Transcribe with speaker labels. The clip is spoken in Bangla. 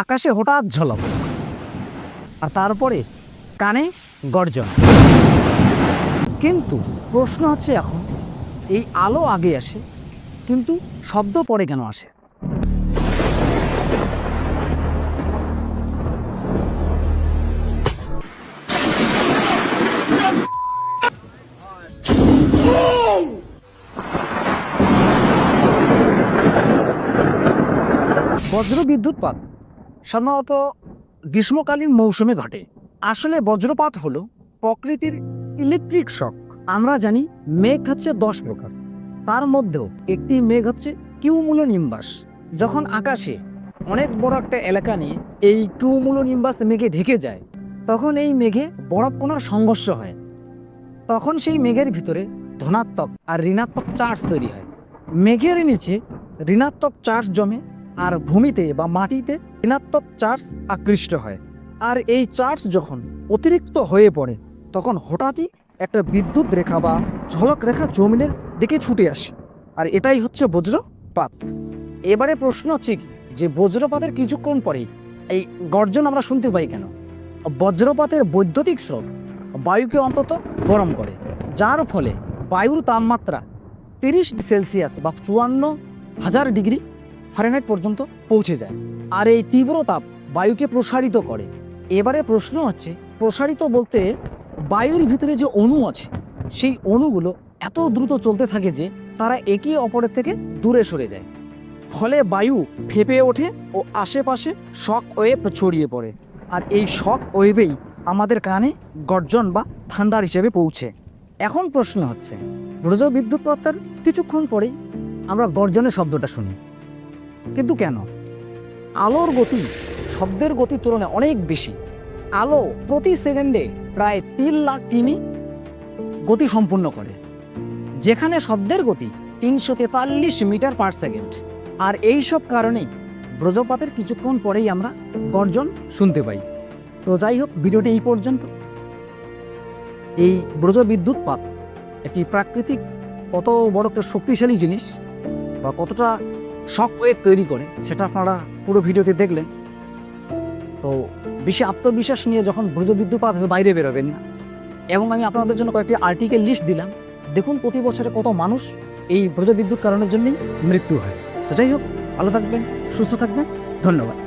Speaker 1: আকাশে হঠাৎ ঝলক। আর তারপরে কানে গর্জন। কিন্তু প্রশ্ন হচ্ছে এখন, এই আলো আগে আসে, কিন্তু শব্দ পরে কেন আসে? বজ্র বিদ্যুৎপাত সাধারণত গ্রীষ্মকালীন মৌসুমে ঘটে। আসলে বজ্রপাত হলো প্রকৃতির ইলেকট্রিক শক। আমরা জানি মেঘ হচ্ছে দশ প্রকার। তার মধ্যেও একটি মেঘ হচ্ছে কিউমুলো নিম্বাস যখন আকাশে অনেক বড় একটা এলাকা নিয়ে এই কিউমুলো নিম্বাস মেঘে ঢেকে যায়, তখন এই মেঘে বরফকণার সংঘর্ষ হয়। তখন সেই মেঘের ভিতরে ধনাত্মক আর ঋণাত্মক চার্জ তৈরি হয়। মেঘের নিচে ঋণাত্মক চার্জ জমে আর ভূমিতে বা মাটিতে ঋণাত্মক চার্জ আকৃষ্ট হয়। আর এই চার্জ যখন অতিরিক্ত হয়ে পড়ে, তখন হঠাৎই একটা বিদ্যুৎ রেখা বা ঝলক রেখা জমিনের দিকে ছুটে আসে। আর এটাই হচ্ছে বজ্রপাত। এবারে প্রশ্ন হচ্ছে যে বজ্রপাতের কিছুক্ষণ পরেই এই গর্জন আমরা শুনতে পাই কেন? বজ্রপাতের বৈদ্যুতিক স্রোত বায়ুকে অন্তত গরম করে, যার ফলে বায়ুর তাপমাত্রা তিরিশ সেলসিয়াস বা চুয়ান্ন হাজার ডিগ্রি ফারেনহাইট পর্যন্ত পৌঁছে যায়। আর এই তীব্র তাপ বায়ুকে প্রসারিত করে। এবারে প্রশ্ন হচ্ছে, প্রসারিত বলতে বায়ুর ভিতরে যে অণু আছে, সেই অণুগুলো এত দ্রুত চলতে থাকে যে তারা একে অপরের থেকে দূরে সরে যায়। ফলে বায়ু ফেপে ওঠে ও আশেপাশে শক ওয়েভ ছড়িয়ে পড়ে। আর এই শক ওয়েভেই আমাদের কানে গর্জন বা ঠান্ডার হিসেবে পৌঁছে। এখন প্রশ্ন হচ্ছে ব্রজ বিদ্যুৎপাতের কিছুক্ষণ পরেই আমরা গর্জনের শব্দটা শুনি। কিন্তু কেন? আলোর গতি শব্দের গতির তুলনায় অনেক বেশি। আলো প্রতি সেকেন্ডে প্রায় তিন লাখ কিমি গতি সম্পূর্ণ করে, যেখানে শব্দের গতি তিনশো তেতাল্লিশ মিটার পার সেকেন্ড। আর এই সব ব্রজপাতের কিছুক্ষণ পরেই আমরা গর্জন শুনতে পাই। তো যাই হোক, ভিডিওটি এই পর্যন্ত। এই ব্রজ বিদ্যুৎপাত একটি প্রাকৃতিক, কত বড় একটা শক্তিশালী জিনিস বা কতটা শক ওয়েভ তৈরি করে, সেটা আপনারা পুরো ভিডিওতে দেখলেন। তো বেশি আত্মবিশ্বাস নিয়ে যখন ব্রজ বিদ্যুপাত হয়ে বাইরে বেরোবেন না, এবং আমি আপনাদের জন্য কয়েকটি আর্টিকেল লিস্ট দিলাম, দেখুন প্রতি বছরে কত মানুষ এই ব্রজ বিদ্যুৎ কারণের জন্যই মৃত্যু হয়। তো যাই হোক, ভালো থাকবেন, সুস্থ থাকবেন, ধন্যবাদ।